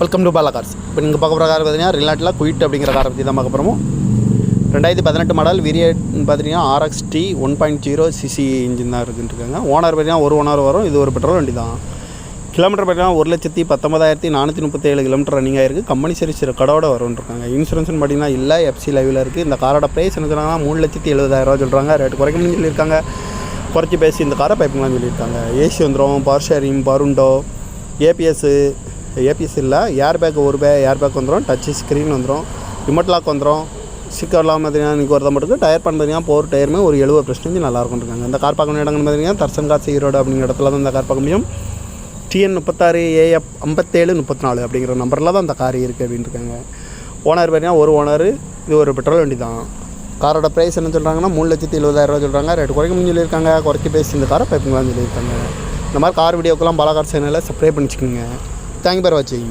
Welcome to Bala cars இப்போ நீங்கள் பார்க்க போகிற கார் பார்த்தீங்கன்னா ரிலாட்டில் குயிட் அப்படிங்கிற காரை பற்றி தான் பார்க்க போகிறோம் ரெண்டாயிரத்தி பதினெட்டு மாடல் விரியட் பார்த்தீங்கன்னா RX D one point zero CC engine தான் இருக்குன்னு இருக்காங்க ஓனர் பார்த்தீங்கன்னா ஒரு ஓனர் வரும். இது ஒரு பெட்ரோல் வண்டி தான். கிலோமீட்டர் பார்த்தீங்கன்னா ஒரு லட்சத்தி பத்தொம்பதாயிரத்தி நானூற்றி முப்பத்தேழு கிலோமீட்டர் ரன்னிங் ஆயிருக்கு. கம்பெனி சர்வீஸ் கடோட வரும்னு இருக்காங்க இன்சூரன்ஸ்னு பார்த்தீங்கன்னா இல்லை எஃப்சி லைவில் இருக்குது இந்த காரோட ப்ரைஸ் என்ன சொன்னாங்கன்னா மூணு லட்சத்தி எழுபதாயிரரூவா சொல்கிறாங்க ரேட் குறைக்கணும்னு சொல்லியிருக்காங்க. குறைச்சி பேசி இந்த காரை பைப்புங்களாம் சொல்லியிருக்காங்க. ஏசி வந்துடும் பவர் ஷேரிங் பருண்டோ ஏபிஎஸ்ஸு ஏபிஎஸ் இல்லை. ஏர் பேக் ஒரு பே ஏர் பேக் வந்துடும் டச்சு ஸ்க்ரீன் வந்துடும் ரிமோட் லாக் வந்துடும் ஸ்டிக்கர்லாம் பார்த்தீங்கன்னா இன்றைக்கி ஒருத்த மட்டும் டயர் பண்ண போகிற போர் டயருமே ஒரு எழுபது பர்சன்டேஜ் நல்லா இருக்காங்க. இந்த கார் பார்க்கணும் இடங்கள்னு பார்த்தீங்கன்னா தர்சன் காசி ஈரோடு அப்படிங்கிற இடத்துல தான் இந்த கார் பார்க்க முடியும். டிஎன் முப்பத்தாறு ஏஎஃப் ஐம்பத்தேழு முப்பத்தி நாலு அப்படிங்கிற நம்பரில் தான் அந்த கார் இருக்குது அப்படின்னு இருக்காங்க. ஓனர் பார்த்தீங்கன்னா ஒரு ஓனர் இது ஒரு பெட்ரோல் வண்டி தான். காரோட ப்ரைஸ் என்ன சொல்கிறாங்கன்னா மூணு லட்சத்தி எழுபதாயிரரூவா சொல்கிறாங்க ரேட் குறைக்கும் சொல்லியிருக்காங்க. குறைச்சி பேசி இந்த காரை பைப்புங்களாம் சொல்லியிருக்காங்க. இந்த மாதிரி கார் வீடியோக்கெல்லாம் பல கார் சேனலில் சப்ஸ்கிரைப் பண்ணிச்சுக்கோங்க. தேங்க்யூ பேர் வாட்சிங்